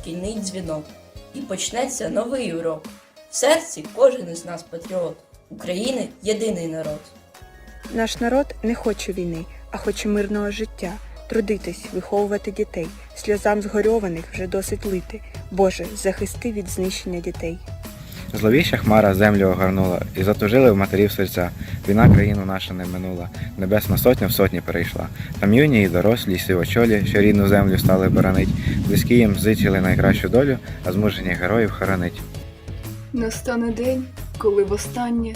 шкільний дзвінок, і почнеться новий урок. В серці кожен із нас патріот, України єдиний народ. Наш народ не хоче війни, а хоче мирного життя, трудитись, виховувати дітей, сльозам згорьованих вже досить лити. Боже, захисти від знищення дітей. Зловіща хмара землю огорнула, і затужили в матерів серця. Війна країну нашу не минула, небесна сотня в сотні перейшла. Там юні і дорослі, й сивочолі, що рідну землю стали боронить. Близькі їм зичили найкращу долю, а змужені героїв хоронить. Настане день, коли востаннє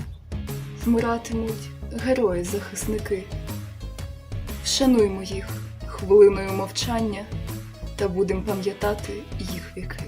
вмиратимуть герої-захисники. Вшануймо їх хвилиною мовчання та будем пам'ятати їх віки.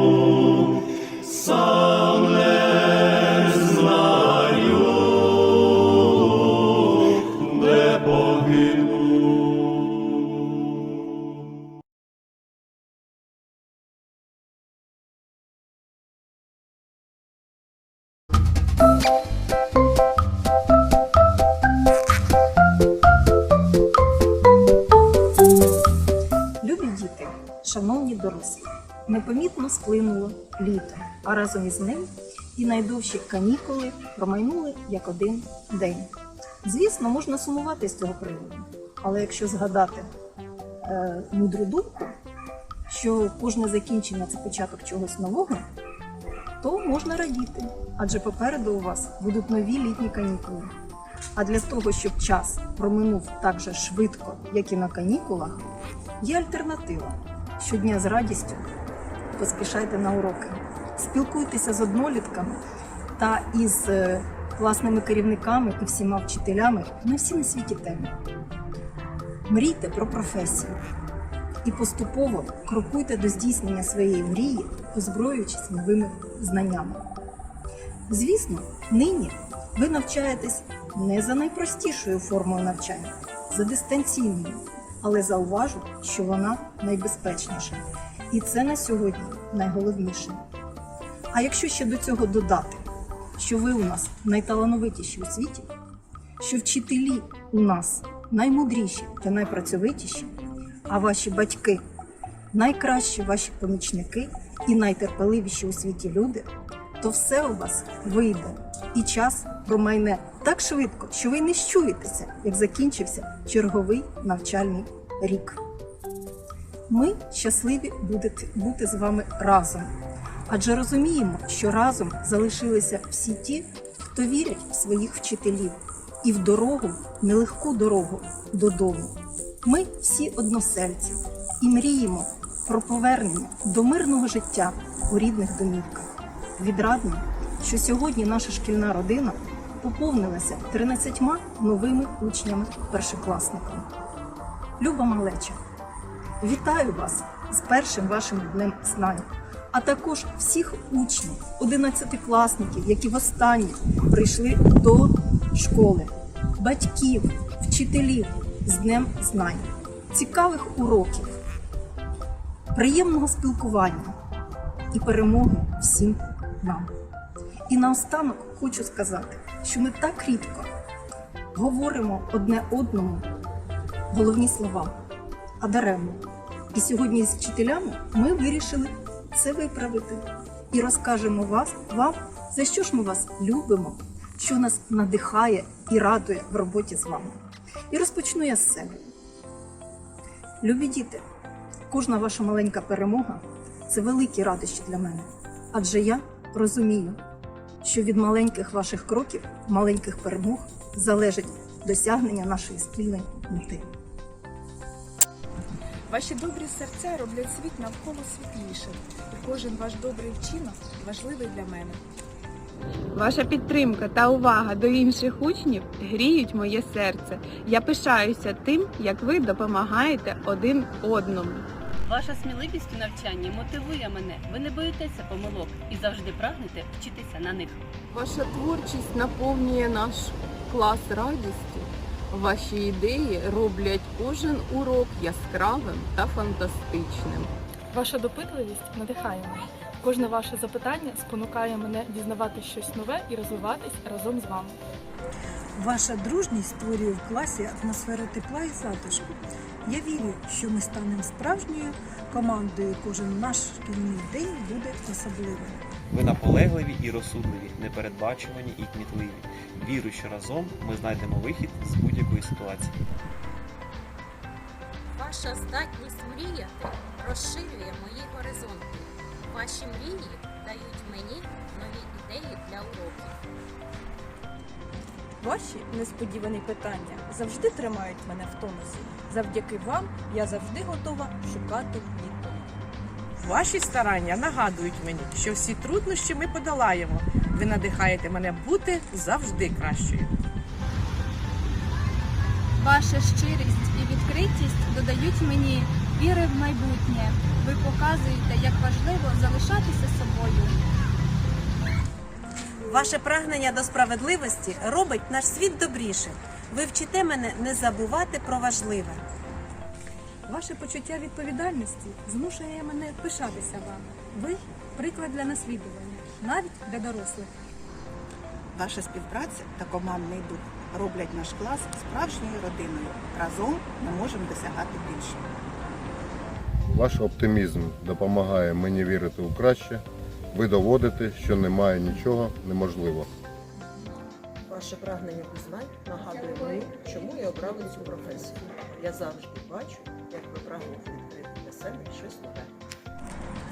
шановні дорослі, непомітно сплинуло літо, а разом із ним і найдовші канікули промайнули як один день. Звісно, можна сумувати з цього приводу, але якщо згадати е, мудру думку, що кожне закінчення це початок чогось нового, то можна радіти, адже попереду у вас будуть нові літні канікули. А для того, щоб час проминув так же швидко, як і на канікулах, Є альтернатива. Щодня з радістю поспішайте на уроки, спілкуйтеся з однолітками та із е, класними керівниками і всіма вчителями на всі на світі теми. Мрійте про професію і поступово крокуйте до здійснення своєї мрії, озброюючись новими знаннями. Звісно, нині ви навчаєтесь не за найпростішою формою навчання, за дистанційною, але зауважу, що вона найбезпечніша. І це на сьогодні найголовніше. А якщо ще до цього додати, що ви у нас найталановитіші у світі, що вчителі у нас наймудріші та найпрацьовитіші, а ваші батьки найкращі ваші помічники і найтерпеливіші у світі люди, то все у вас вийде, і час промайне так швидко, що ви не щуєтеся, як закінчився черговий навчальний рік. Ми щасливі будете бути з вами разом, адже розуміємо, що разом залишилися всі ті, хто вірять в своїх вчителів і в дорогу, нелегку дорогу додому. Ми всі односельці і мріємо про повернення до мирного життя у рідних домівках. Відрадно, що сьогодні наша шкільна родина поповнилася 13 новими учнями-першокласниками. Люба малеча, вітаю вас з першим вашим днем знань, а також всіх учнів, одинадцятикласників, які востаннє прийшли до школи, батьків, вчителів з Днем знань, цікавих уроків, приємного спілкування і перемоги всім нам. І наостанок хочу сказати, що ми так рідко говоримо одне одному головні слова, а даремно. І сьогодні з вчителями ми вирішили це виправити і розкажемо вас, вам, за що ж ми вас любимо, що нас надихає і радує в роботі з вами. І розпочну я з себе. Любі діти, кожна ваша маленька перемога це великі радощі для мене. Адже я розумію, що від маленьких ваших кроків, маленьких перемог залежить досягнення нашої спільної мети. Ваші добрі серця роблять світ навколо світлішим, і кожен ваш добрий вчинок важливий для мене. Ваша підтримка та увага до інших учнів гріють моє серце. Я пишаюся тим, як ви допомагаєте один одному. Ваша сміливість у навчанні мотивує мене. Ви не боїтеся помилок і завжди прагнете вчитися на них. Ваша творчість наповнює наш клас радістю. Ваші ідеї роблять кожен урок яскравим та фантастичним. Ваша допитливість надихає мене. Кожне ваше запитання спонукає мене дізнавати щось нове і розвиватись разом з вами. Ваша дружність створює в класі атмосферу тепла і затишку. Я вірю, що ми станемо справжньою командою. Кожен наш шкільний день буде особливим. Ви наполегливі і розсудливі, непередбачувані і кмітливі. Вірю, що разом ми знайдемо вихід з будь-якої ситуації. Ваша здатність мріяти розширює мої горизонти. Ваші мрії дають мені нові ідеї для уроків. Ваші несподівані питання завжди тримають мене в тонусі. Завдяки вам я завжди готова шукати відповідь. Ваші старання нагадують мені, що всі труднощі ми подолаємо. Ви надихаєте мене бути завжди кращою. Ваша щирість і відкритість додають мені віри в майбутнє. Ви показуєте, як важливо залишатися собою. Ваше прагнення до справедливості робить наш світ добрішим. Ви вчите мене не забувати про важливе. Ваше почуття відповідальності змушує мене пишатися вами. Ви приклад для наслідування, навіть для дорослих. Ваша співпраця та командний дух роблять наш клас справжньою родиною. Разом ми можемо досягати більше. Ваш оптимізм допомагає мені вірити у краще. Ви доводите, що немає нічого неможливого. Ваше прагнення пізнань нагадує мені, чому я обрала цю професію. Я завжди бачу, як ви прагнете відкрити для себе щось нове.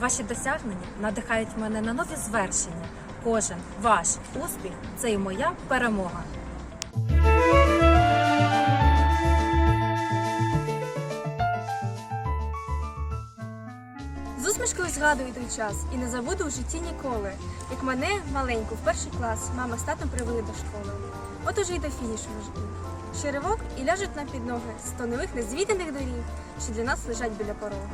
Ваші досягнення надихають мене на нові звершення. Кожен ваш успіх це і моя перемога. Згадую той час і не забуду в житті ніколи. Як мене маленьку в перший клас мама з татом привели до школи. От уже й до фінішу жду. Ще і ляжуть нам під ноги сто нових незвіданих доріг, що для нас лежать біля порога.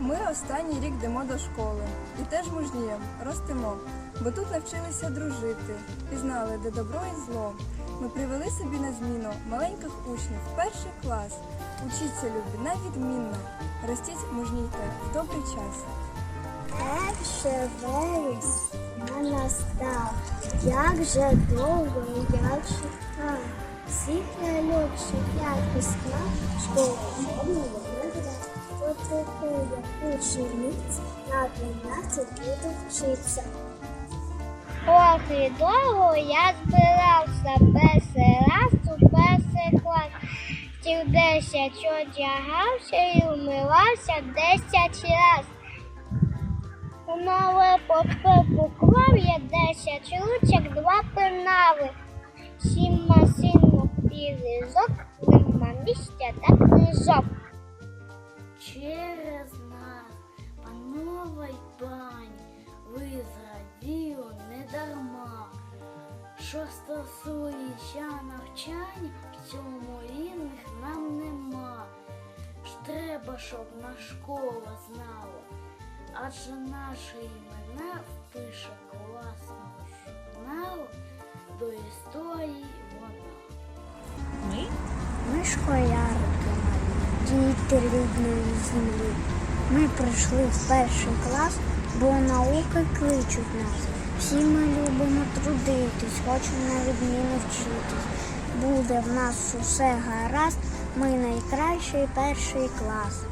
Ми останній рік йдемо до школи і теж мужніємо, ростемо, бо тут навчилися дружити, пізнали, де добро і зло. Ми привели собі на зміну маленьких учнів в перший клас. Учіться, любі, на відмінно, ростіть мужнійте в добрий час. Перше вересня настав, як же довго я чекав. Всіх найлегших я піскав, школу жодного не грав. Потроху я учениця, на 12 буду вчитися. Ох, і довго я збирався перший раз у перший клас. Ті десять одягався і умивався десять раз. Нове попи поклав я десять ручок, два пенали. Сім масивних пірізок, нема місця та книжок. Через нас, панове й пані, ви зрадію не дарма. Що стосується навчання, в цьому рівних нам нема. Ж треба, щоб на школа знала, адже наші імена впише класного журналу до історії вона. Ми? Ми школярики малі, діти рідної землі. Ми прийшли в перший клас, бо науки кличуть нас. Всі ми любимо трудитись, хочемо на відміну вчитись. Буде в нас усе гаразд, ми найкращий перший клас.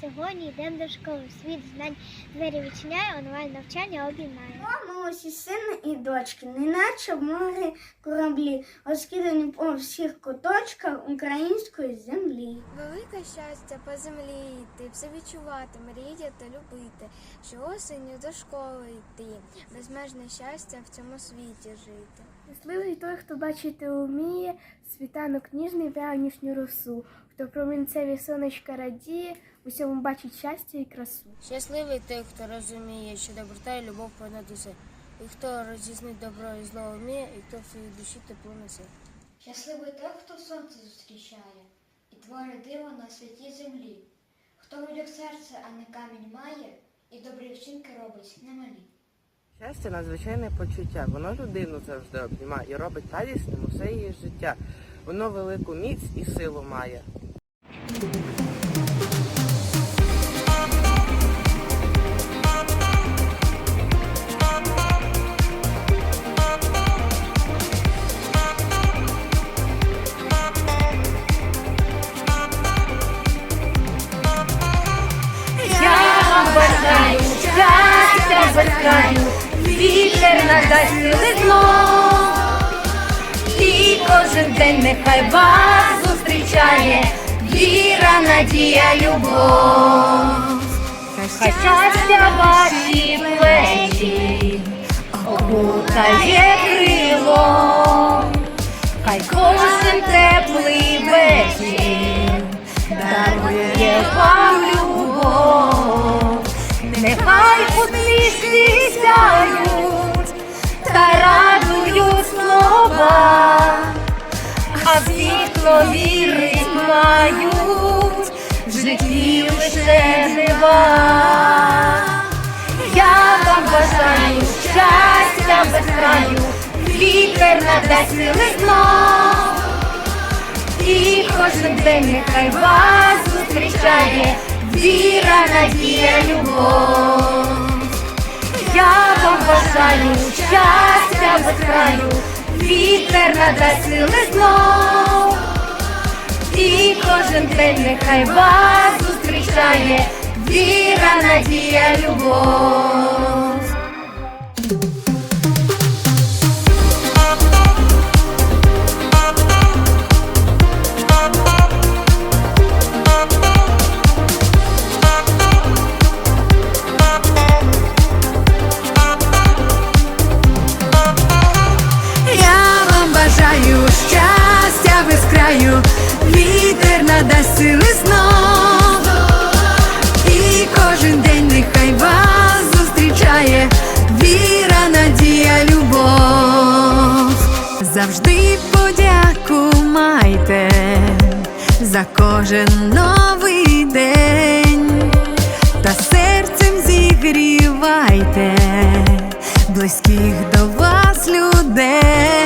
Сьогодні йдемо до школи. Світ знань двері відчиняє, онлайн навчання обіймає. Мамо, усі сини і дочки, неначе в морі кораблі, розкидані по всіх куточках української землі. Велике щастя по землі йти, все відчувати, мріяти, любити, що осінню до школи йти, безмежне щастя в цьому світі жити. Щасливий той, хто бачити уміє, світанок ніжний вранішню росу, хто промінцеві сонечка радіє, усьому бачить щастя і красу. Щасливий той, хто розуміє, що доброта і любов понад усе, і хто розізнить добро і зло вміє, і хто в своїй душі тепло несе. Щасливий той, хто сонце зустрічає, і творить диво на святій землі, хто в людях серце, а не камінь має, і добрі вчинки робить немалі. Щастя надзвичайне почуття. Воно людину завжди обнімає і робить радісним усе її життя. Воно велику міць і силу має. День нехай вас зустрічає, віра, надія, любов. Хай щастя ваші всі, хто вірить, мають в житті лише жива. Я вам бажаю щастя без краю, вітер надасть сили знов. І кожен день нехай вас зустрічає віра, надія, любов. Я вам бажаю щастя без краю, вітер надасть сили. І кожен день нехай вас зустрічає віра, надія, любов. Завжди подяку майте за кожен новий день та серцем зігрівайте близьких до вас людей.